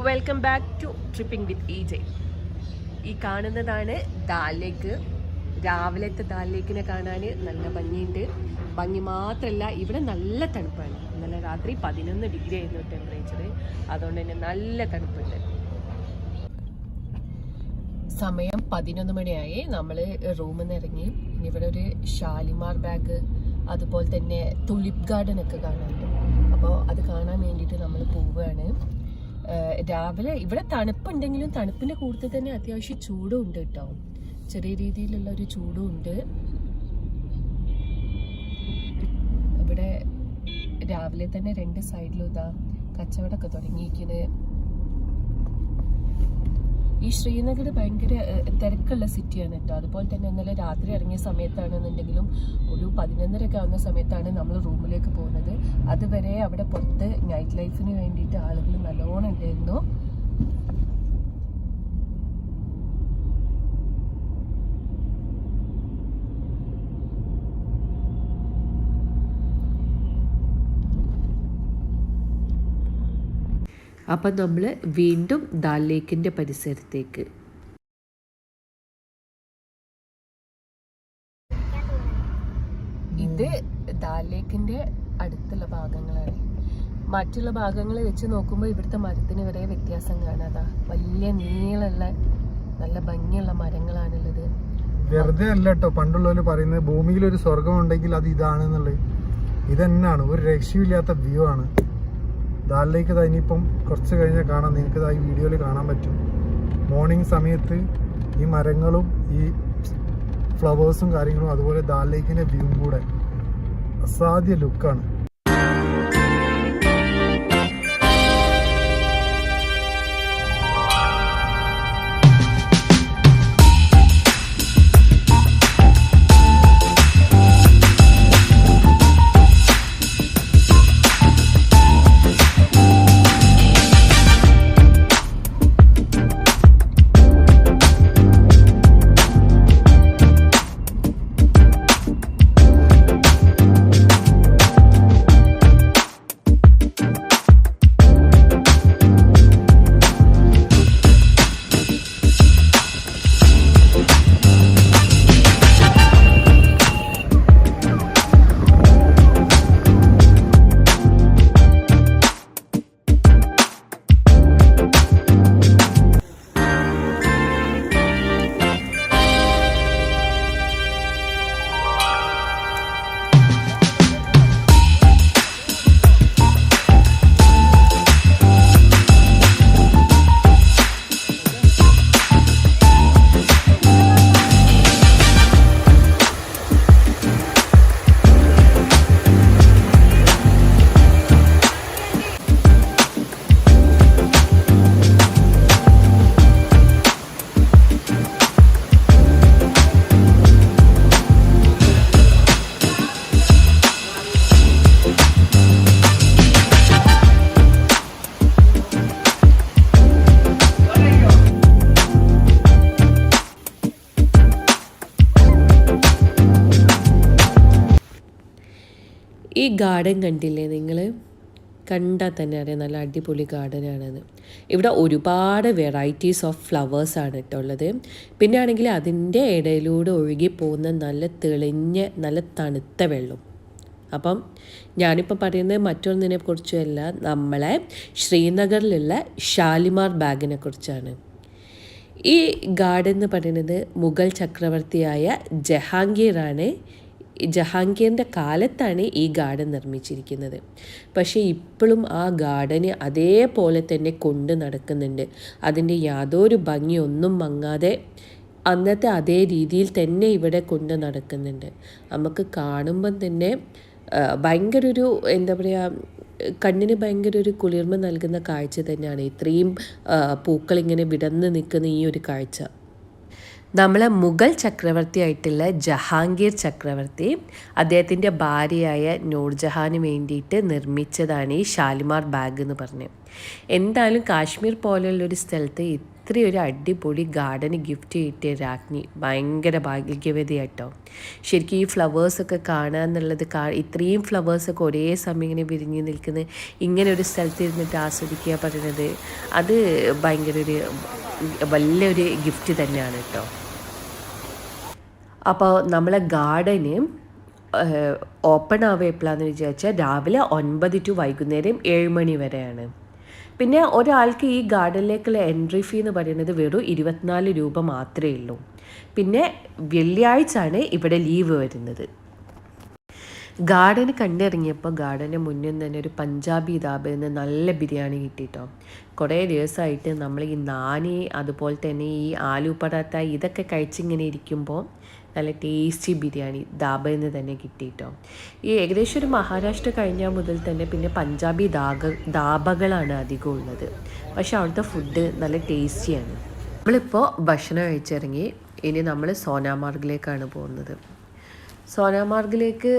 Welcome back to tripping with E J ഈ കാണുന്നതാണ് ദാൽ ലേക്ക് രാവിലത്തെ ദാൽ ലേക്കിനെ കാണാൻ നല്ല ഭംഗിയുണ്ട്. ഭംഗി മാത്രമല്ല ഇവിടെ നല്ല തണുപ്പാണ്. ഇന്നലെ രാത്രി പതിനൊന്ന് ഡിഗ്രി ആയിരുന്നു ടെമ്പറേച്ചർ അതുകൊണ്ട് തന്നെ നല്ല തണുപ്പുണ്ട്. സമയം പതിനൊന്ന് മണിയായി. നമ്മൾ റൂമിൽ നിന്ന് ഇറങ്ങി. ഇവിടെ ഒരു ഷാലിമാർ ബാഗ് അതുപോലെ തന്നെ തുലിപ് ഗാർഡൻ ഒക്കെ കാണാനുണ്ട്. അപ്പോൾ അത് കാണാൻ വേണ്ടിയിട്ട് നമ്മൾ പോവുകയാണ്. രാവിലെ ഇവിടെ തണുപ്പുണ്ടെങ്കിലും തണുപ്പിന്റെ കൂടുതൽ തന്നെ അത്യാവശ്യം ചൂടും ഉണ്ട് കേട്ടോ. ചെറിയ രീതിയിലുള്ള ഒരു ചൂടും ഉണ്ട് ഇവിടെ രാവിലെ തന്നെ രണ്ട് സൈഡിലും ഇതാ കച്ചവടമൊക്കെ തുടങ്ങിയിരിക്കുന്നത് ഈ ശ്രീനഗർ ഭയങ്കര തിരക്കുള്ള സിറ്റിയാണ് കേട്ടോ അതുപോലെ തന്നെ ഇന്നലെ രാത്രി ഇറങ്ങിയ സമയത്താണെന്നുണ്ടെങ്കിലും ഒരു പതിനൊന്നരയൊക്കെ ആവുന്ന സമയത്താണ് നമ്മൾ റൂമിലേക്ക് പോകുന്നത്. അതുവരെ അവിടെ പുറത്ത് നൈറ്റ് ലൈഫിന് വേണ്ടിയിട്ട് ആളുകൾ നല്ലോണം ഉണ്ടായിരുന്നു. അപ്പം നമ്മൾ വീണ്ടും ദാൽ ലേക്കിന്റെ പരിസരത്തേക്ക്. ഇത് ദാൽ ലേക്കിന്റെ അടുത്തുള്ള ഭാഗങ്ങളാണ്. മറ്റുള്ള ഭാഗങ്ങളെ വെച്ച് നോക്കുമ്പോൾ ഇവിടുത്തെ മരത്തിന് വരെ വ്യത്യാസം കാണാതാ വലിയ നീളമുള്ള നല്ല ഭംഗിയുള്ള മരങ്ങളാണുള്ളത്. വെറുതെ അല്ല കേട്ടോ പണ്ടുള്ളവര് പറയുന്നത് ഭൂമിയിൽ ഒരു സ്വർഗം ഉണ്ടെങ്കിൽ അത് ഇതാണെന്നുള്ളത്. ഇതെന്നാണ്. ഒരു രക്ഷയില്ലാത്ത വ്യൂ ആണ്. ദാലിലേക്ക് ഇതാ ഇനിയിപ്പം കുറച്ച് കഴിഞ്ഞാൽ കാണാം. നിങ്ങൾക്ക് ഈ വീഡിയോയിൽ കാണാൻ പറ്റും. മോർണിംഗ് സമയത്ത് ഈ മരങ്ങളും ഈ ഫ്ലവേഴ്സും കാര്യങ്ങളും അതുപോലെ ദാൽ ലേക്കിന്റെ വ്യൂവും കൂടെ അസാധ്യ ലുക്കാണ് ഗാർഡൻ കണ്ടില്ലേ നിങ്ങൾ കണ്ടാൽ തന്നെ അറിയാം നല്ല അടിപൊളി ഗാർഡനാണെന്ന് ഇവിടെ ഒരുപാട് വെറൈറ്റീസ് ഓഫ് ഫ്ലവേഴ്സാണ് കേട്ടോ ഉള്ളത്. പിന്നെ ആണെങ്കിൽ അതിന്റെ ഇടയിലൂടെ ഒഴുകി പോകുന്ന നല്ല തെളിഞ്ഞ നല്ല തണുത്ത വെള്ളം. അപ്പം ഞാനിപ്പോൾ പറയുന്നത് മറ്റൊന്നിനെ കുറിച്ചുമല്ല നമ്മളെ ശ്രീനഗറിലുള്ള ഷാലിമാർ ബാഗിനെ കുറിച്ചാണ്. ഈ ഗാർഡൻ എന്ന് പറയുന്നത് മുഗൾ ചക്രവർത്തിയായ ജഹാംഗീറാണ് ജഹാംഗീറിന്റെ കാലത്താണ് ഈ ഗാർഡൻ നിർമ്മിച്ചിരിക്കുന്നത്. പക്ഷേ ഇപ്പോഴും ആ ഗാർഡന് അതേപോലെ തന്നെ കൊണ്ട് നടക്കുന്നുണ്ട്. അതിന്റെ യാതൊരു ഭംഗിയൊന്നും മങ്ങാതെ അന്നത്തെ അതേ രീതിയിൽ തന്നെ ഇവിടെ കൊണ്ട് നടക്കുന്നുണ്ട്. നമുക്ക് കാണുമ്പം തന്നെ ഭയങ്കര ഒരു എന്താ പറയുക കണ്ണിന് ഭയങ്കര ഒരു കുളിർമ നൽകുന്ന കാഴ്ച തന്നെയാണ്. ഇത്രയും പൂക്കൾ ഇങ്ങനെ വിടന്ന് നിൽക്കുന്ന ഈ ഒരു കാഴ്ച. നമ്മളെ മുഗൾ ചക്രവർത്തിയായിട്ടുള്ള ജഹാംഗീർ ചക്രവർത്തി അദ്ദേഹത്തിന്റെ ഭാര്യയായ നൂർജഹാന് വേണ്ടിയിട്ട് നിർമ്മിച്ചതാണ് ഈ ഷാലിമാർ ബാഗ് എന്ന് പറഞ്ഞ്. എന്തായാലും കാശ്മീർ പോലെയുള്ളൊരു സ്ഥലത്ത് ഇത്രയൊരു അടിപൊളി ഗാർഡന് ഗിഫ്റ്റ് കിട്ടിയ രാജ്ഞി ഭയങ്കര ഭാഗ്യവതിയാട്ടോ ശരിക്കും ഈ ഫ്ലവേഴ്സൊക്കെ കാണുക എന്നുള്ളത് കാ ഇത്രയും ഫ്ലവേഴ്സൊക്കെ ഒരേ സമയം ഇങ്ങനെ വിരിഞ്ഞ് നിൽക്കുന്നത് ഇങ്ങനെ ഒരു സ്ഥലത്ത് ഇരുന്നിട്ട് ആസ്വദിക്കുക പറയുന്നത് അത് ഭയങ്കര ഒരു വലിയൊരു ഗിഫ്റ്റ് തന്നെയാണ് കേട്ടോ. അപ്പോൾ നമ്മളെ ഗാർഡന് ഓപ്പൺ ആവുക എപ്പോഴാണെന്ന് വിചാരിച്ചാൽ രാവിലെ ഒൻപത് ടു വൈകുന്നേരം ഏഴ് മണി വരെയാണ്. പിന്നെ ഒരാൾക്ക് ഈ ഗാർഡനിലേക്കുള്ള എൻട്രി ഫീ എന്ന് പറയുന്നത് വെറും ഇരുപത്തിനാല് രൂപ മാത്രമേ ഉള്ളൂ. പിന്നെ വെള്ളിയാഴ്ച ആണ് ഇവിടെ ലീവ് വരുന്നത്. ഗാർഡന് കണ്ടിറങ്ങിയപ്പോൾ ഗാർഡന് മുന്നിൽ തന്നെ ഒരു പഞ്ചാബി ധാബയിൽ നിന്ന് നല്ല ബിരിയാണി കിട്ടിയിട്ടോ കുറേ ദിവസമായിട്ട് നമ്മൾ ഈ നാനി അതുപോലെ തന്നെ ഈ ആലു പറാത്ത ഇതൊക്കെ കഴിച്ചിങ്ങനെ ഇരിക്കുമ്പോൾ നല്ല ടേസ്റ്റി ബിരിയാണി ധാബയിൽ നിന്ന് തന്നെ കിട്ടിയിട്ടോ. ഈ ഏകദേശം ഒരു മഹാരാഷ്ട്ര കഴിഞ്ഞാൽ മുതൽ തന്നെ പിന്നെ പഞ്ചാബി ദാഗ ദാബകളാണ് അധികം ഉള്ളത്. പക്ഷെ അവിടുത്തെ ഫുഡ് നല്ല ടേസ്റ്റിയാണ് നമ്മളിപ്പോൾ ഭക്ഷണം കഴിച്ചിറങ്ങി ഇനി നമ്മൾ സോനാമാർഗിലേക്കാണ് പോകുന്നത്. സോനാമാർഗിലേക്ക്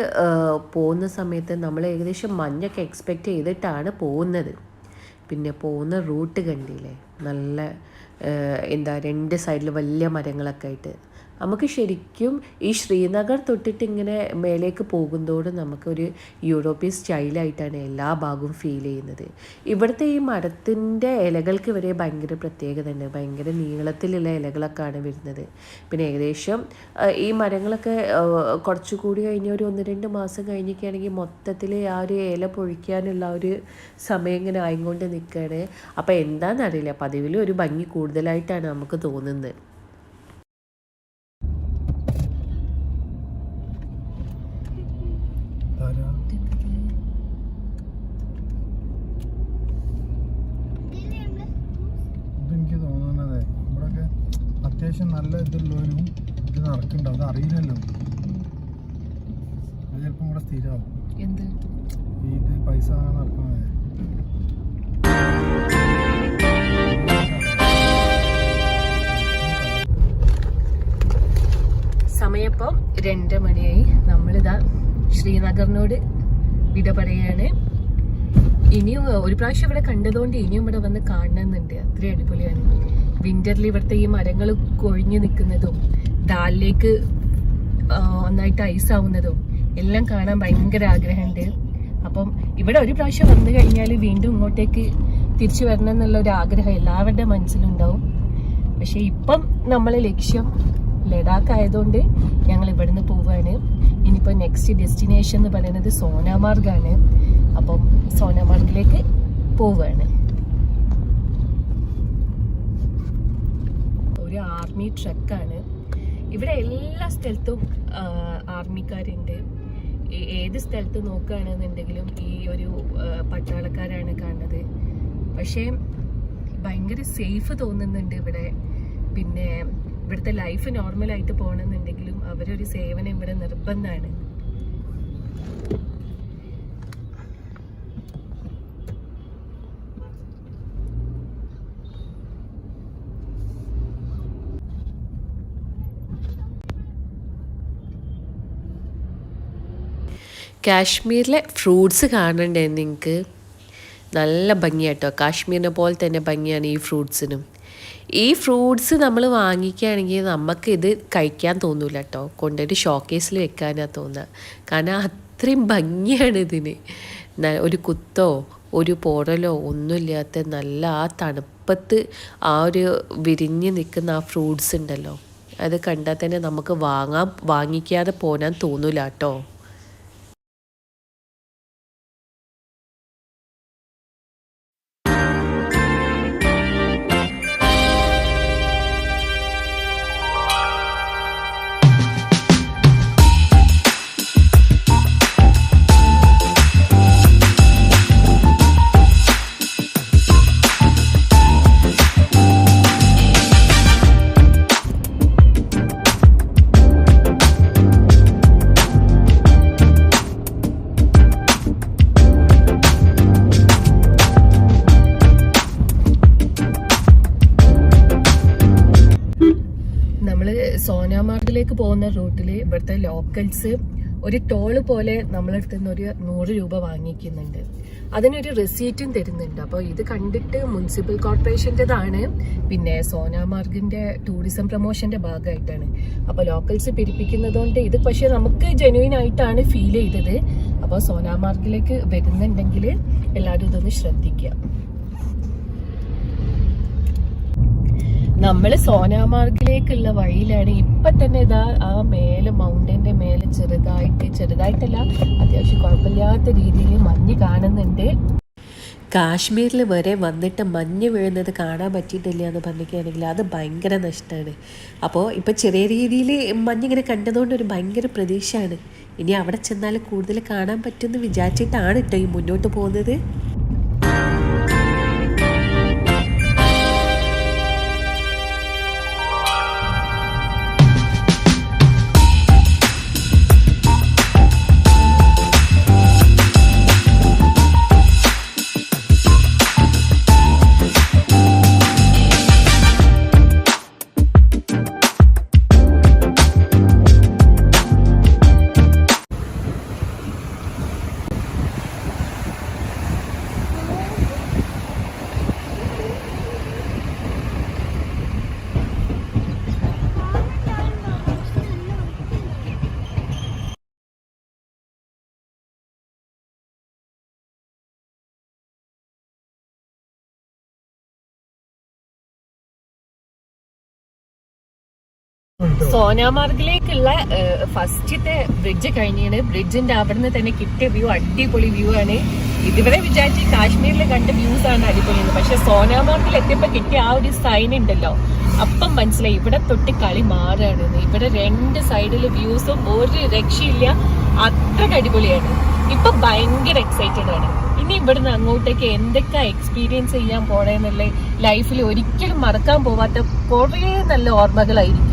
പോകുന്ന സമയത്ത് നമ്മൾ ഏകദേശം മഞ്ഞൊക്കെ എക്സ്പെക്റ്റ് ചെയ്തിട്ടാണ് പോകുന്നത്. പിന്നെ പോകുന്ന റൂട്ട് കണ്ടില്ലേ? നല്ല എന്താ രണ്ട് സൈഡിൽ വലിയ മരങ്ങളൊക്കെ ആയിട്ട്. നമുക്ക് ശരിക്കും ഈ ശ്രീനഗർ തൊട്ടിട്ട് ഇങ്ങനെ മേലേക്ക് പോകുന്നതോട് നമുക്കൊരു യൂറോപ്യൻ സ്റ്റൈലായിട്ടാണ് എല്ലാ ഭാഗവും ഫീൽ ചെയ്യുന്നത്. ഇവിടുത്തെ ഈ മരത്തിന്റെ ഇലകൾക്ക് വരെ ഭയങ്കര പ്രത്യേകത തന്നെ ഭയങ്കര നീളത്തിലുള്ള ഇലകളൊക്കെയാണ് വരുന്നത്. പിന്നെ ഏകദേശം ഈ മരങ്ങളൊക്കെ കുറച്ചു കൂടി കഴിഞ്ഞ ഒരു ഒന്ന് രണ്ട് മാസം കഴിഞ്ഞൊക്കെയാണെങ്കിൽ മൊത്തത്തിൽ ആ ഒരു ഇല പൊഴിക്കാനുള്ള ഒരു സമയം ഇങ്ങനെ ആയിക്കൊണ്ട് നിൽക്കുകയാണ് അപ്പോൾ എന്താണെന്നറിയില്ല പതിവിൽ ഒരു ഭംഗി കൂടുതലായിട്ടാണ് നമുക്ക് തോന്നുന്നത് ആരാ? ഇതെനിക്ക് തോന്നുന്നത് ഇവിടൊക്കെ അത്യാവശ്യം നല്ല ഇതുള്ളവരും ഇത് നടക്കുന്നുണ്ട്. അത് അറിയില്ലല്ലോ. അത് ചിലപ്പം ഇവിടെ സ്ഥിരമാവും. ഇത് പൈസ നടക്കുന്നത്. സമയപ്പം രണ്ട് മണിയായി. നമ്മളിതാ ശ്രീനഗറിനോട് വിട പറയാണ്. ഇനിയും ഒരു പ്രാവശ്യം ഇവിടെ കണ്ടതുകൊണ്ട് ഇനിയും ഇവിടെ വന്ന് കാണണമെന്നുണ്ട്. അത്രയും അടിപൊളിയാണ്. വിന്ററിൽ ഇവിടുത്തെ ഈ മരങ്ങൾ കൊഴിഞ്ഞു നിൽക്കുന്നതും ദാലിലേക്ക് ഒന്നായിട്ട് ഐസ് ആവുന്നതും എല്ലാം കാണാൻ ഭയങ്കര ആഗ്രഹമുണ്ട് അപ്പം ഇവിടെ ഒരു പ്രാവശ്യം വന്നു കഴിഞ്ഞാൽ വീണ്ടും ഇങ്ങോട്ടേക്ക് തിരിച്ചു വരണം എന്നുള്ള ഒരു ആഗ്രഹം എല്ലാവരുടെ മനസ്സിലുണ്ടാവും. പക്ഷെ ഇപ്പം നമ്മളെ ലക്ഷ്യം ലഡാക്ക് ആയതുകൊണ്ട് ഞങ്ങൾ ഇവിടുന്ന് പോവാണ്. ഇനിയിപ്പോൾ നെക്സ്റ്റ് ഡെസ്റ്റിനേഷൻ എന്ന് പറയുന്നത് സോനാമാർഗാണ്. അപ്പം സോനാമാർഗിലേക്ക് പോവാണ് ഒരു ആർമി ട്രക്കാണ്. ഇവിടെ എല്ലാ സ്ഥലത്തും ആർമിക്കാരുണ്ട്. ഏത് സ്ഥലത്ത് നോക്കുകയാണെന്നുണ്ടെങ്കിലും ഈ ഒരു പട്ടാളക്കാരാണ് കാണുന്നത്. പക്ഷേ ഭയങ്കര സേഫ് തോന്നുന്നുണ്ട് ഇവിടെ. പിന്നെ ഇവിടുത്തെ ലൈഫ് നോർമലായിട്ട് പോകണമെന്നുണ്ടെങ്കിലും അവരൊരു സേവനം ഇവിടെ നിർബന്ധമാണ്. കാശ്മീരിലെ ഫ്രൂട്ട്സ് കാണണ്ടേ നിങ്ങൾക്ക് നല്ല ഭംഗിയാട്ടോ. കാശ്മീരിനെ പോലെ തന്നെ ഭംഗിയാണ് ഈ ഫ്രൂട്ട്സിനും. ഈ ഫ്രൂട്ട്സ് നമ്മൾ വാങ്ങിക്കുകയാണെങ്കിൽ നമുക്ക് ഇത് കഴിക്കാൻ തോന്നില്ല കേട്ടോ കൊണ്ടുപോയിട്ട് ഷോക്കേസിൽ വെക്കാനാണ് തോന്നുക കാരണം അത്രയും ഭംഗിയാണ് ഇതിന്. ഒരു കുത്തോ ഒരു പോറലോ ഒന്നുമില്ലാത്ത നല്ല ആ തണുപ്പത്ത് ആ ഒരു വിരിഞ്ഞ് നിൽക്കുന്ന ആ ഫ്രൂട്ട്സ് ഉണ്ടല്ലോ. അത് കണ്ടാൽ തന്നെ നമുക്ക് വാങ്ങാൻ വാങ്ങിക്കാതെ പോകാൻ തോന്നില്ല കേട്ടോ സോനാമാർഗിലേക്ക് പോകുന്ന റൂട്ടിൽ ഇവിടുത്തെ ലോക്കൽസ് ഒരു ടോൾ പോലെ നമ്മളടുത്ത് നിന്ന് ഒരു നൂറ് രൂപ വാങ്ങിക്കുന്നുണ്ട്. അതിനൊരു റെസീറ്റും തരുന്നുണ്ട്. അപ്പോൾ ഇത് കണ്ടിട്ട് മുനിസിപ്പൽ കോർപ്പറേഷന്റെതാണ് പിന്നെ സോനാമാർഗിന്റെ ടൂറിസം പ്രൊമോഷന്റെ ഭാഗമായിട്ടാണ്. അപ്പോൾ ലോക്കൽസ് പിരിപ്പിക്കുന്നതുകൊണ്ട് ഇത് പക്ഷേ നമുക്ക് ജെന്യൂൻ ആയിട്ടാണ് ഫീൽ ചെയ്തത്. അപ്പോൾ സോനാമാർഗിലേക്ക് വരുന്നുണ്ടെങ്കിൽ എല്ലാവരും ഇതൊന്ന് ശ്രദ്ധിക്കുക. നമ്മൾ സോനാമാർഗിലേക്കുള്ള വഴിയിലാണ്. ഇപ്പൊ തന്നെ ഇതാ ആ മേലെ മൗണ്ടന്റെ മേലെ ചെറുതായിട്ട് ചെറുതായിട്ടല്ല അത്യാവശ്യം കുഴപ്പമില്ലാത്ത രീതിയിൽ മഞ്ഞ് കാണുന്നുണ്ട്. കാശ്മീരിൽ വരെ വന്നിട്ട് മഞ്ഞ് വീഴുന്നത് കാണാൻ പറ്റിയിട്ടില്ല എന്ന് പറഞ്ഞിരിക്കുകയാണെങ്കിൽ അത് ഭയങ്കര നഷ്ടമാണ്. അപ്പോൾ ഇപ്പോൾ ചെറിയ രീതിയിൽ മഞ്ഞിങ്ങനെ കണ്ടതുകൊണ്ട് ഒരു ഭയങ്കര പ്രതീക്ഷയാണ്. ഇനി അവിടെ ചെന്നാൽ കൂടുതൽ കാണാൻ പറ്റുമെന്ന് വിചാരിച്ചിട്ടാണ് കേട്ടോ ഈ മുന്നോട്ട് പോകുന്നത്. സോനാമാർഗിലേക്കുള്ള ഫസ്റ്റത്തെ ബ്രിഡ്ജ് കഴിഞ്ഞാണ് ബ്രിഡ്ജിന്റെ അവിടുന്ന് തന്നെ കിട്ടിയ വ്യൂ അടിപൊളി വ്യൂ ആണ്. ഇതുവരെ വിചാരിച്ച് കാശ്മീരിൽ കണ്ട വ്യൂസ് ആണ് അടിപൊളി പക്ഷെ സോനാമാർഗിൽ എത്തിയപ്പോ കിട്ടിയ ആ ഒരു സൈൻ ഉണ്ടല്ലോ. അപ്പം മനസ്സിലായി. ഇവിടെ തൊട്ട് കളി മാറുകയാണ് ഇവിടെ രണ്ട് സൈഡിൽ വ്യൂസും ഒരു രക്ഷയില്ല. അത്രയ്ക്ക് അടിപൊളിയാണ്. ഇപ്പൊ ഭയങ്കര എക്സൈറ്റഡ് ആണ്. ഇനി ഇവിടുന്ന് അങ്ങോട്ടേക്ക് എന്തൊക്കെ എക്സ്പീരിയൻസ് ചെയ്യാൻ പോണേന്നുള്ള ലൈഫിൽ ഒരിക്കലും മറക്കാൻ പോവാത്ത കുറേ നല്ല ഓർമ്മകളായിരിക്കും.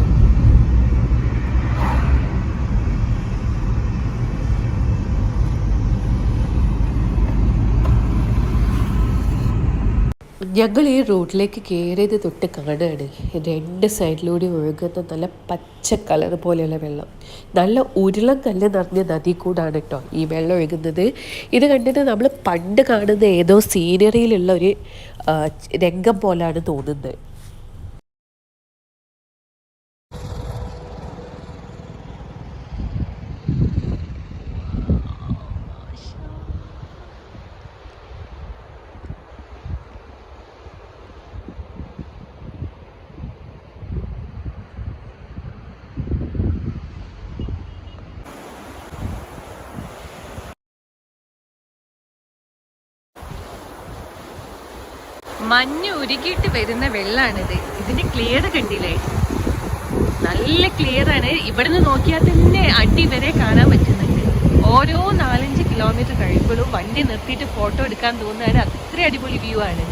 ഞങ്ങൾ ഈ റോഡിലേക്ക് കയറിയത് തൊട്ട് കാണുകയാണ് രണ്ട് സൈഡിലൂടെ ഒഴുകുന്ന നല്ല പച്ച കളർ പോലെയുള്ള വെള്ളം. നല്ല ഉരുളം കല്ല് നിറഞ്ഞ നദി കൂടാണ് കേട്ടോ ഈ വെള്ളം ഒഴുകുന്നത്. ഇത് കണ്ടിട്ട് നമ്മൾ പണ്ട് കാണുന്ന ഏതോ സീനറിയിലുള്ള ഒരു രംഗം പോലാണ് തോന്നുന്നത്. മഞ്ഞ് ഉരുകിയിട്ട് വരുന്ന വെള്ളാണിത്. ഇതിന്റെ ക്ലിയർ കണ്ടില്ലേ? നല്ല ക്ലിയർ ആണ്. ഇവിടുന്ന് നോക്കിയാൽ തന്നെ അടി വരെ കാണാൻ പറ്റുന്നുണ്ട്. ഓരോ നാലഞ്ച് കിലോമീറ്റർ കഴിയുമ്പോഴും വണ്ടി നിർത്തിയിട്ട് ഫോട്ടോ എടുക്കാൻ തോന്നുന്നത് അത്ര അടിപൊളി വ്യൂ ആണ്.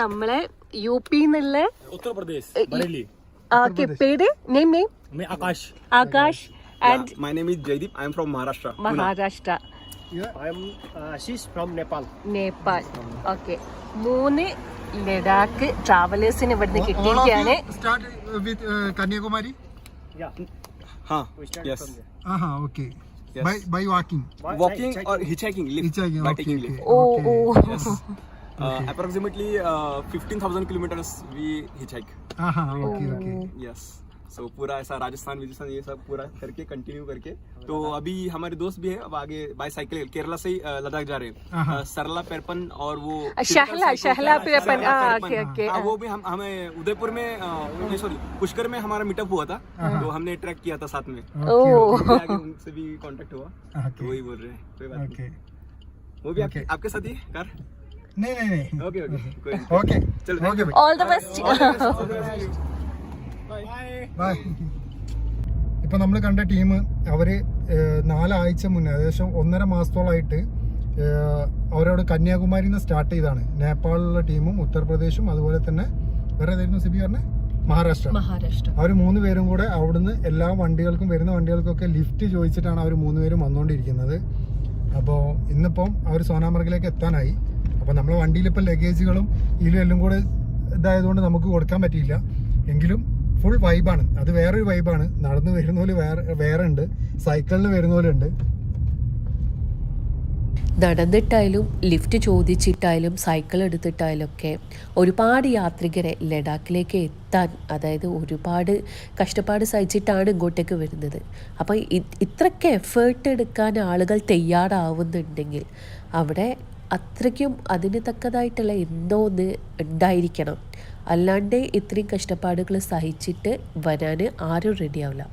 നമ്മളെ യു പി എന്നുള്ള उत्तर प्रदेश बरेली പേര് നെയിം നെയിം मैं Akash Akash and Yeah, my name is Jaideep. I am from Maharashtra. Pune. Maharashtra I am uh, Ashish from Nepal. Nepal okay മൂന്ന് ലഡാക്ക് ട്രാവലേഴ്സിന് ഇവിടുന്ന് കിട്ടിയിരിക്കുകയാണ് start with Kanyakumari Yeah, Huh. we start Yes. from there. Aaha okay Yes. By by walking Walking or hitchhiking, lift. Hitchhiking, By okay, taking okay. lift. Oh Okay. Oh Yes. Uh, approximately uh, 15,000 kilometers we hitchhike. हाँ हाँ okay oh. okay. Yes. सो so, पूरा ऐसा राजस्थान विजस्थान ये सब पूरा करके continue करके तो अभी हमारे दोस्त भी हैं अब आगे बाईसाइकिल केरला से ही uh, लद्दाख जा रहे हैं। uh, सरला पेरपन और वो शहला शहला पेरपन ओके ओके हाँ, वो भी हम हमें उदयपुर में सॉरी पुष्कर में हमारा मीटअप हुआ था तो हमने ट्रैक किया था साथ में। उनसे भी कॉन्टेक्ट हुआ तो वही बोल रहे हैं वो भी आपके साथ ही कर? नहीं नहीं नहीं ओके ओके कोई नहीं। ഓക്കെ चलो okay all the best bye ഇപ്പൊ നമ്മൾ കണ്ട ടീം അവര് ഏഹ്, നാലാഴ്ച മുന്നേ ഏകദേശം ഒന്നര മാസത്തോളായിട്ട് ഏഹ്, അവരവിടെ കന്യാകുമാരിയിൽ നിന്ന് സ്റ്റാർട്ട് ചെയ്താണ് നേപ്പാളിലുള്ള ടീമും ഉത്തർപ്രദേശും അതുപോലെ തന്നെ വേറെ ഏതായിരുന്നു സിബി പറഞ്ഞേ മഹാരാഷ്ട്ര മഹാരാഷ്ട്ര അവർ മൂന്ന് പേരും കൂടെ അവിടുന്ന് എല്ലാ വണ്ടികൾക്കും വരുന്ന വണ്ടികൾക്കൊക്കെ ലിഫ്റ്റ് ചോദിച്ചിട്ടാണ് അവർ മൂന്ന് പേരും വന്നുകൊണ്ടിരിക്കുന്നത് അപ്പോൾ ഇന്നിപ്പം അവർ സോനാമർഗിലേക്ക് എത്താനായി അപ്പോൾ നമ്മളെ വണ്ടിയിൽ ഇപ്പോൾ ലഗേജുകളും ഇതിലും എല്ലാം കൂടെ ഇതായതുകൊണ്ട് നമുക്ക് കൊടുക്കാൻ പറ്റിയില്ല. എങ്കിലും ഫുൾ വൈബാണ് അത് വേറൊരു വൈബാണ് നടന്ന് വരുന്ന പോലെ വേറെ വേറെ ഉണ്ട്. സൈക്കിളിൽ വരുന്ന പോലെ ഉണ്ട്. നടന്നിട്ടായാലും ലിഫ്റ്റ് ചോദിച്ചിട്ടായാലും സൈക്കിൾ എടുത്തിട്ടായാലും ഒക്കെ ഒരുപാട് യാത്രികരെ ലഡാക്കിലേക്ക് എത്താൻ അതായത് ഒരുപാട് കഷ്ടപ്പാട് സഹിച്ചിട്ടാണ് ഇങ്ങോട്ടേക്ക് വരുന്നത്. അപ്പോൾ ഇത്രയ്ക്ക് എഫേർട്ട് എടുക്കാൻ ആളുകൾ തയ്യാറാവുന്നുണ്ടെങ്കിൽ അവിടെ അത്രയ്ക്കും അതിന് തക്കതായിട്ടുള്ള എന്തോ ഒന്ന് ഉണ്ടായിരിക്കണം. അല്ലാണ്ട് ഇത്രയും കഷ്ടപ്പാടുകൾ സഹിച്ചിട്ട് വരാൻ ആരും റെഡിയാവില്ല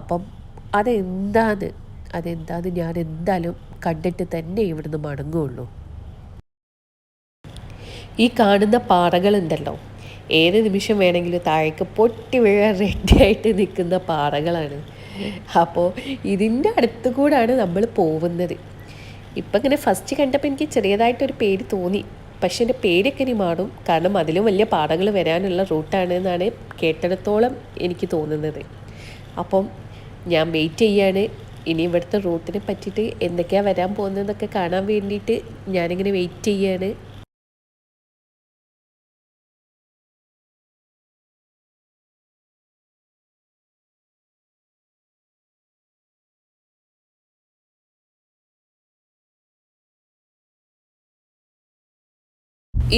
അപ്പം അതെന്താന്ന് അതെന്താന്ന് ഞാൻ എന്തായാലും കണ്ടിട്ട് തന്നെ ഇവിടുന്ന് മടങ്ങുള്ളൂ. ഈ കാണുന്ന പാറകളുണ്ടല്ലോ ഏത് നിമിഷം വേണമെങ്കിലും താഴേക്ക് പൊട്ടി വീഴാൻ റെഡിയായിട്ട് നിൽക്കുന്ന പാറകളാണ്. അപ്പോൾ ഇതിന്റെ അടുത്ത് കൂടാണ് നമ്മൾ പോകുന്നത്. ഇപ്പം ഇങ്ങനെ ഫസ്റ്റ് കണ്ടപ്പോൾ എനിക്ക് ചെറിയതായിട്ടൊരു പേടി തോന്നി. പക്ഷേ എന്റെ പേരൊക്കെ ഇനി മാറും. കാരണം അതിലും വലിയ പാടങ്ങൾ വരാനുള്ള റൂട്ടാണ് എന്നാണ് കേട്ടിടത്തോളം എനിക്ക് തോന്നുന്നത്. അപ്പം ഞാൻ വെയിറ്റ് ചെയ്യാണ്. ഇനി ഇവിടുത്തെ റൂട്ടിനെ പറ്റിയിട്ട് എന്തൊക്കെയാണ് വരാൻ പോകുന്നതെന്നൊക്കെ കാണാൻ വേണ്ടിയിട്ട് ഞാനിങ്ങനെ വെയിറ്റ് ചെയ്യാണ്.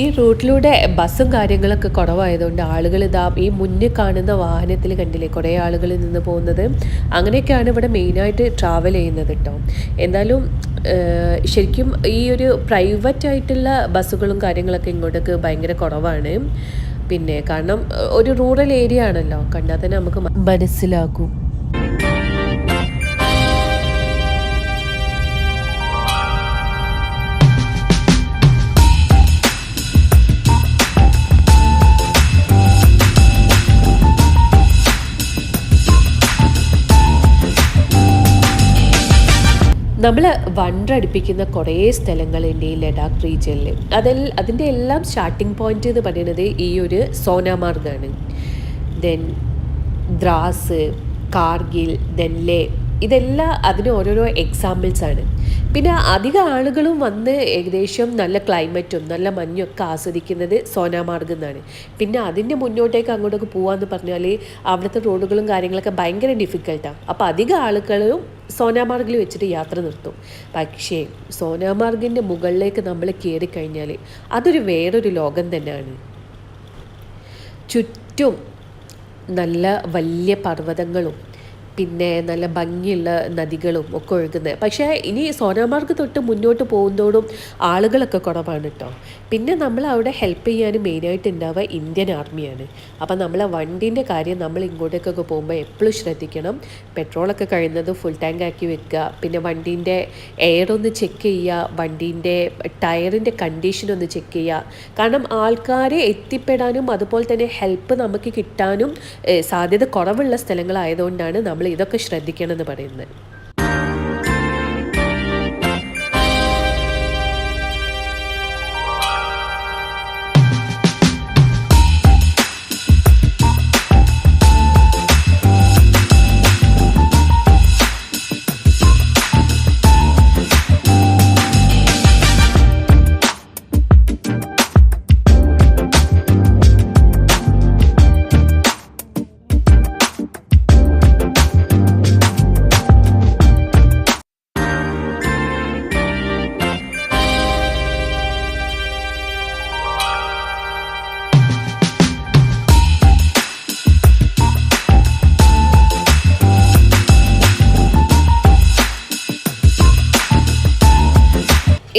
ഈ റൂട്ടിലൂടെ ബസ്സും കാര്യങ്ങളൊക്കെ കുറവായതുകൊണ്ട് ആളുകൾ ഇതാ ഈ മുന്നിൽ കാണുന്ന വാഹനത്തിൽ കണ്ടില്ലേ? കുറേ ആളുകളിൽ നിന്ന് പോകുന്നത്. അങ്ങനെയൊക്കെയാണ് ഇവിടെ മെയിനായിട്ട് ട്രാവൽ ചെയ്യുന്നത് കേട്ടോ. എന്നാലും ശരിക്കും ഈ ഒരു പ്രൈവറ്റ് ആയിട്ടുള്ള ബസ്സുകളും കാര്യങ്ങളൊക്കെ ഇങ്ങോട്ടേക്ക് ഭയങ്കര കുറവാണ്. പിന്നെ കാരണം ഒരു റൂറൽ ഏരിയ ആണല്ലോ. കണ്ടാൽ തന്നെ നമുക്ക് മനസ്സിലാക്കും നമ്മൾ വണ്ടടിപ്പിക്കുന്ന കുറേ സ്ഥലങ്ങളുണ്ട് ഈ ലഡാക്ക് റീജിയനിൽ അതിൽ അതിന്റെ എല്ലാം സ്റ്റാർട്ടിംഗ് പോയിന്റ് എന്ന് പറയുന്നത് ഈ ഒരു സോനാമാർഗാണ് ദെൻ ദ്രാസ് കാർഗിൽ ദെൻ ലേ ഇതെല്ലാം അതിന് ഓരോരോ എക്സാമ്പിൾസ് ആണ്. പിന്നെ അധിക ആളുകളും വന്ന് ഏകദേശം നല്ല ക്ലൈമറ്റും നല്ല മഞ്ഞും ഒക്കെ ആസ്വദിക്കുന്നത് സോനാമാർഗ് എന്നാണ്. പിന്നെ അതിന്റെ മുന്നോട്ടേക്ക് അങ്ങോട്ടൊക്കെ പോകാമെന്ന് പറഞ്ഞാൽ അവിടുത്തെ റോഡുകളും കാര്യങ്ങളൊക്കെ ഭയങ്കര ഡിഫിക്കൽട്ടാണ് അപ്പോൾ അധിക ആളുകളും സോനാമാർഗിൽ വെച്ചിട്ട് യാത്ര നിർത്തും. പക്ഷേ സോനാമാർഗിന്റെ മുകളിലേക്ക് നമ്മൾ കയറി കഴിഞ്ഞാൽ അതൊരു വേറൊരു ലോകം തന്നെയാണ്. ചുറ്റും നല്ല വലിയ പർവതങ്ങളും പിന്നെ നല്ല ഭംഗിയുള്ള നദികളും ഒക്കെ ഒഴുകുന്നത്. പക്ഷേ ഇനി സോനാമാർഗ് തൊട്ട് മുന്നോട്ട് പോകുന്നതോടും ആളുകളൊക്കെ കുറവാണ് കേട്ടോ പിന്നെ നമ്മൾ അവിടെ ഹെൽപ്പ് ചെയ്യാൻ മെയിനായിട്ട് ഉണ്ടാവുക ഇന്ത്യൻ ആർമിയാണ് അപ്പം നമ്മളെ വണ്ടീന്റെ കാര്യം നമ്മൾ ഇങ്ങോട്ടേക്കൊക്കെ പോകുമ്പോൾ എപ്പോഴും ശ്രദ്ധിക്കണം. പെട്രോളൊക്കെ കഴിയുന്നത് ഫുൾ ടാങ്ക് ആക്കി വെക്കുക. പിന്നെ വണ്ടീന്റെ എയർ ഒന്ന് ചെക്ക് ചെയ്യുക. വണ്ടീന്റെ ടയറിന്റെ കണ്ടീഷൻ ഒന്ന് ചെക്ക് ചെയ്യുക. കാരണം ആൾക്കാരെ എത്തിപ്പെടാനും അതുപോലെ തന്നെ ഹെൽപ്പ് നമുക്ക് കിട്ടാനും സാധ്യത കുറവുള്ള സ്ഥലങ്ങളായതുകൊണ്ടാണ് നമ്മൾ ഇതൊക്കെ ശ്രദ്ധിക്കണമെന്ന് പറയുന്നത്.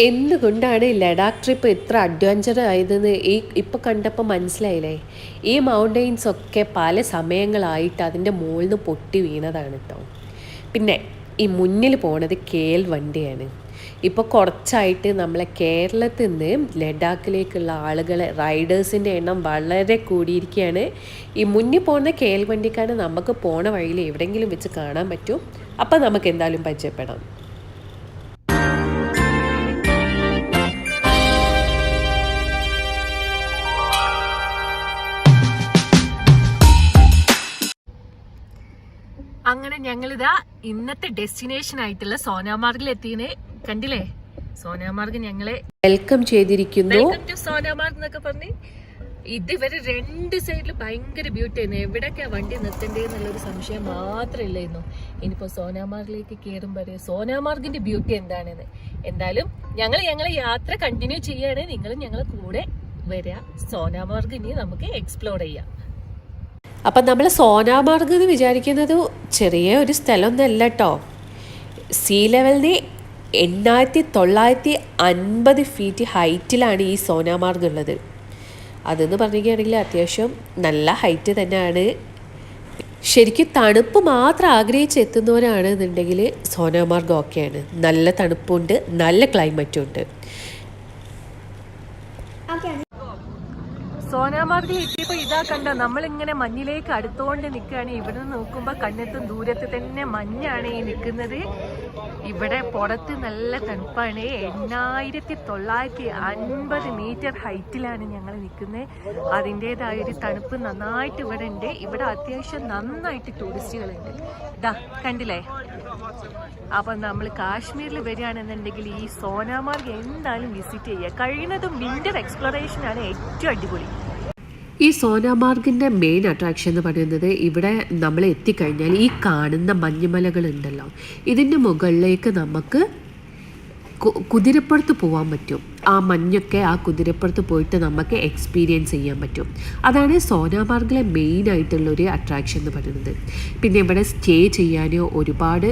എന്തുകൊണ്ടാണ് ലഡാക്ക് ട്രിപ്പ് ഇത്ര അഡ്വഞ്ചർ ആയതെന്ന് ഈ ഇപ്പോൾ കണ്ടപ്പോൾ മനസ്സിലായില്ലേ? ഈ മൗണ്ടെയ്ൻസ് ഒക്കെ പല സമയങ്ങളായിട്ട് അതിന്റെ മുകളിൽ നിന്ന് പൊട്ടി വീണതാണ് കേട്ടോ പിന്നെ ഈ മുന്നിൽ പോണത് കേൽ വണ്ടിയാണ്. ഇപ്പോൾ കുറച്ചായിട്ട് നമ്മളെ കേരളത്തിൽ നിന്ന് ലഡാക്കിലേക്കുള്ള ആളുകളെ റൈഡേഴ്സിന്റെ എണ്ണം വളരെ കൂടിയിരിക്കുകയാണ് ഈ മുന്നിൽ പോകുന്ന കേൽ വണ്ടിക്കാണ് നമുക്ക് പോണ വഴിയിൽ എവിടെയെങ്കിലും വെച്ച് കാണാൻ പറ്റും. അപ്പോൾ നമുക്ക് എന്തായാലും പരിചയപ്പെടാം. അങ്ങനെ ഞങ്ങളിതാ ഇന്നത്തെ ഡെസ്റ്റിനേഷൻ ആയിട്ടുള്ള സോനാമാർഗിൽ എത്തിയതിനെ കണ്ടില്ലേ? സോനാമാർഗ് ഞങ്ങളെ വെൽക്കം ചെയ്തിരിക്കുന്നു. വെൽക്കം ടു സോനാമാർഗ് എന്നൊക്കെ പറഞ്ഞ് ഇത് ഇവർ രണ്ട് സൈഡിൽ ഭയങ്കര ബ്യൂട്ടി ആയിരുന്നു. എവിടെയൊക്കെയാ വണ്ടി നിർത്തേണ്ടതെന്നുള്ളൊരു സംശയം മാത്രമേ ഇല്ലായിരുന്നു. ഇനിയിപ്പോ സോനാമാർഗിലേക്ക് കയറുമ്പോൾ സോനാമാർഗിന്റെ ബ്യൂട്ടി എന്താണെന്ന്. എന്തായാലും ഞങ്ങൾ ഞങ്ങളെ യാത്ര കണ്ടിന്യൂ ചെയ്യാണ്. നിങ്ങൾ ഞങ്ങളെ കൂടെ വരിക സോനാമാർഗ് ഇനി നമുക്ക് എക്സ്പ്ലോർ ചെയ്യാം. അപ്പം നമ്മൾ സോനാമാർഗ് എന്ന് വിചാരിക്കുന്നത് ചെറിയ ഒരു സ്ഥലമൊന്നുമല്ല കേട്ടോ സീ ലെവലിന് എണ്ണായിരത്തി തൊള്ളായിരത്തി അൻപത് ഫീറ്റ് ഹൈറ്റിലാണ് ഈ സോനാമാർഗ് ഉള്ളത്. അതെന്ന് പറയുകയാണെങ്കിൽ അത്യാവശ്യം നല്ല ഹൈറ്റ് തന്നെയാണ്. ശരിക്കും തണുപ്പ് മാത്രം ആഗ്രഹിച്ച് എത്തുന്നവരാണെന്നുണ്ടെങ്കിൽ സോനാമാർഗ് ഓക്കെയാണ് നല്ല തണുപ്പുണ്ട് നല്ല ക്ലൈമറ്റും ഉണ്ട്. സോനാമാർഗിൽ എത്തിയപ്പോ ഇതാ കണ്ട നമ്മളിങ്ങനെ മഞ്ഞിലേക്ക് അടുത്തോണ്ട് നിൽക്കുകയാണ് ഇവിടെ നിന്ന് നോക്കുമ്പോ കണ്ണെത്തും ദൂരത്ത് തന്നെ മഞ്ഞാണ് ഈ നിൽക്കുന്നത് ഇവിടെ പുറത്ത് നല്ല തണുപ്പാണ്. എണ്ണായിരത്തി തൊള്ളായിരത്തി അൻപത് മീറ്റർ ഹൈറ്റിലാണ് ഞങ്ങൾ നിൽക്കുന്നത് അതിന്റെതായ ഒരു തണുപ്പ് നന്നായിട്ട് ഇവിടെ ഉണ്ട് ഇവിടെ അത്യാവശ്യം നന്നായിട്ട് ടൂറിസ്റ്റുകളുണ്ട്. ഇതാ കണ്ടില്ലേ? അപ്പം നമ്മൾ കാശ്മീരിൽ വരികയാണെന്നുണ്ടെങ്കിൽ ഈ സോനാമാർഗ് എന്തായാലും വിസിറ്റ് ചെയ്യുക. കഴിയുന്നതും വിന്റർ എക്സ്പ്ലോറേഷൻ ആണ് ഏറ്റവും അടിപൊളി. ഈ സോനാമാർഗിന്റെ മെയിൻ അട്രാക്ഷൻ എന്ന് പറയുന്നത് ഇവിടെ നമ്മൾ എത്തിക്കഴിഞ്ഞാൽ ഈ കാണുന്ന മഞ്ഞുമലകളുണ്ടല്ലോ. ഇതിന്റെ മുകളിലേക്ക് നമുക്ക് കുതിരപ്പുറത്ത് പോകാൻ പറ്റും. ആ മഞ്ഞൊക്കെ ആ കുതിരപ്പുറത്ത് പോയിട്ട് നമുക്ക് എക്സ്പീരിയൻസ് ചെയ്യാൻ പറ്റും. അതാണ് സോനാമാർഗിലെ മെയിൻ ആയിട്ടുള്ള ഒരു അട്രാക്ഷൻ എന്ന് പറയുന്നത്. പിന്നെ ഇവിടെ സ്റ്റേ ചെയ്യാനോ ഒരുപാട്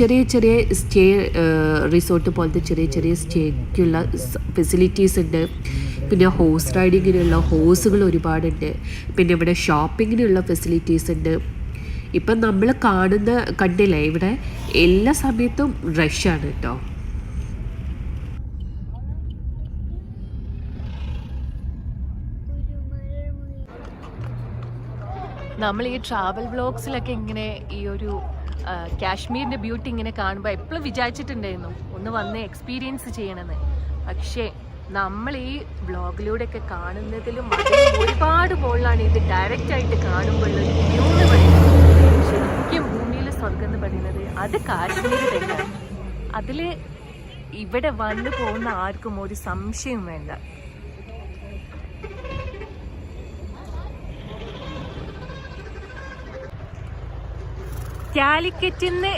ചെറിയ ചെറിയ സ്റ്റേ റിസോർട്ട് പോലത്തെ ചെറിയ ചെറിയ സ്റ്റേക്കുള്ള ഫെസിലിറ്റീസ് ഉണ്ട്. പിന്നെ ഹോഴ്സ് റൈഡിങ്ങിനുള്ള ഹോഴ്സുകൾ ഒരുപാടുണ്ട്. പിന്നെ ഇവിടെ ഷോപ്പിങ്ങിനുള്ള ഫെസിലിറ്റീസ് ഉണ്ട്. ഇപ്പം നമ്മൾ കാണുന്ന കണ്ടില്ലേ ഇവിടെ എല്ലാ സമയത്തും റഷ് ആണ് കേട്ടോ നമ്മൾ ഈ ട്രാവൽ വ്ളോഗ്സിലൊക്കെ ഇങ്ങനെ ഈ ഒരു കാശ്മീരിന്റെ ബ്യൂട്ടി ഇങ്ങനെ കാണുമ്പോൾ എപ്പോഴും വിചാരിച്ചിട്ടുണ്ടായിരുന്നു ഒന്ന് വന്ന് എക്സ്പീരിയൻസ് ചെയ്യണമെന്ന് പക്ഷേ നമ്മൾ ഈ വ്ളോഗിലൂടെയൊക്കെ കാണുന്നതിലും ഒരുപാട് മുകളിലാണ് ഇത് ഡയറക്റ്റായിട്ട് കാണുമ്പോഴുള്ള എന്ന് പറയുന്നത്. ശരിക്കും ഭൂമിയിലെ സ്വർഗം എന്ന് പറയുന്നത് അത് കാശ്മീർ തന്നെയാണ്. അതിൽ ഇവിടെ വന്നു പോകുന്ന ആർക്കും ഒരു സംശയം വേണ്ട. കാലിക്കറ്റിൽ നിന്ന്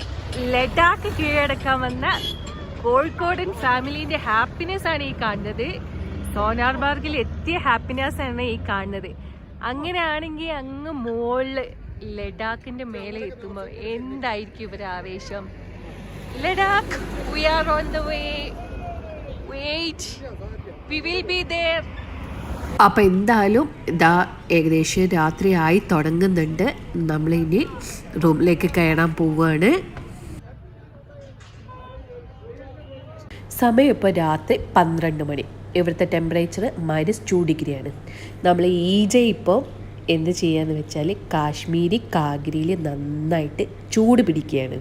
ലഡാക്ക് കീഴടക്കാൻ വന്ന കോഴിക്കോടൻ ഫാമിലിന്റെ ഹാപ്പിനെസ് ആണ് ഈ കാണുന്നത്. സോനാർ മാർഗിൽ എത്തിയ ഹാപ്പിനെസ് ആണ് ഈ കാണുന്നത്. അങ്ങനെയാണെങ്കിൽ അങ്ങ് മുകളിൽ ലഡാക്കിന്റെ മേലെ എത്തുമ്പോൾ എന്തായിരിക്കും ഇവരെ ആവേശം? Ladakh we are on the way wait we will be there അപ്പം എന്തായാലും ഇതാ ഏകദേശം രാത്രി ആയി തുടങ്ങുന്നുണ്ട്. നമ്മളിനി റൂമിലേക്ക് കയറാൻ പോവുകയാണ് സമയം ഇപ്പോൾ രാത്രി പന്ത്രണ്ട് മണി. ഇവിടുത്തെ ടെമ്പറേച്ചർ മൈനസ് ടു ഡിഗ്രിയാണ് നമ്മൾ ഈജ ഇപ്പോൾ എന്ത് ചെയ്യാന്ന് വെച്ചാൽ കാശ്മീരി കാഗിരിയിൽ നന്നായിട്ട് ചൂട് പിടിക്കുകയാണ്.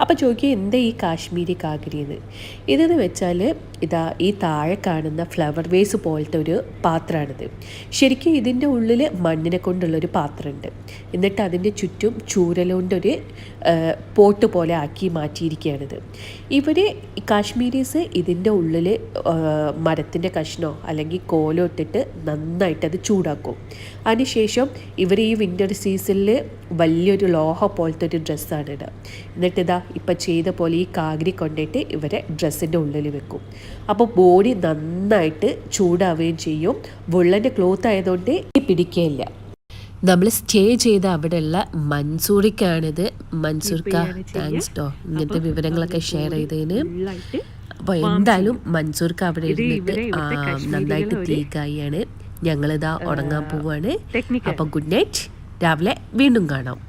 അപ്പോൾ ചോദിക്കുക എന്താ ഈ കാശ്മീരി കാഗിരി എന്ന് ഇതെന്ന് വെച്ചാൽ ഇതാ ഈ താഴെ കാണുന്ന ഫ്ലവർ വേസ് പോലത്തെ ഒരു പാത്രമാണിത്. ശരിക്കും ഇതിന്റെ ഉള്ളിൽ മണ്ണിനെ കൊണ്ടുള്ളൊരു പാത്രമുണ്ട്. എന്നിട്ട് അതിന്റെ ചുറ്റും ചൂരലുകൊണ്ടൊരു പോട്ട് പോലെ ആക്കി മാറ്റിയിരിക്കുകയാണിത്. ഇവർ കാശ്മീരീസ് ഇതിന്റെ ഉള്ളിൽ മരത്തിന്റെ കഷ്ണോ അല്ലെങ്കിൽ കോലോ ഇട്ടിട്ട് നന്നായിട്ട് അത് ചൂടാക്കും. അതിനുശേഷം ഇവർ ഈ വിന്റർ സീസണിൽ വലിയൊരു ലോഹ പോലത്തെ ഒരു ഡ്രസ്സാണ് ഇടുക. എന്നിട്ട് ഇതാ ഇപ്പം ചെയ്ത പോലെ ഈ കാഗ്രി കൊണ്ടിട്ട് ഇവരെ ഡ്രസ്സിന്റെ ഉള്ളിൽ വെക്കും. അപ്പോൾ ബോഡി നന്നായിട്ട് ചൂടാവുകയും ചെയ്യും. വുള്ളന്റെ ക്ലോത്ത് ആയതുകൊണ്ട് ഈ പിടിക്കുകയില്ല നമ്മൾ സ്റ്റേ ചെയ്ത അവിടെയുള്ള മൻസൂറിക്കാണിത്. മൻസൂർക്ക താങ്ക്സ് ടോ ഇങ്ങനത്തെ വിവരങ്ങളൊക്കെ ഷെയർ ചെയ്തതിന്. അപ്പോൾ എന്തായാലും മൻസൂർക്ക് അവിടെ ഇരുന്നിട്ട് നന്നായിട്ട് തീക്കായാണ്. ഞങ്ങളിതാ ഉറങ്ങാൻ പോവാണ്. അപ്പം ഗുഡ് നൈറ്റ് രാവിലെ വീണ്ടും കാണാം.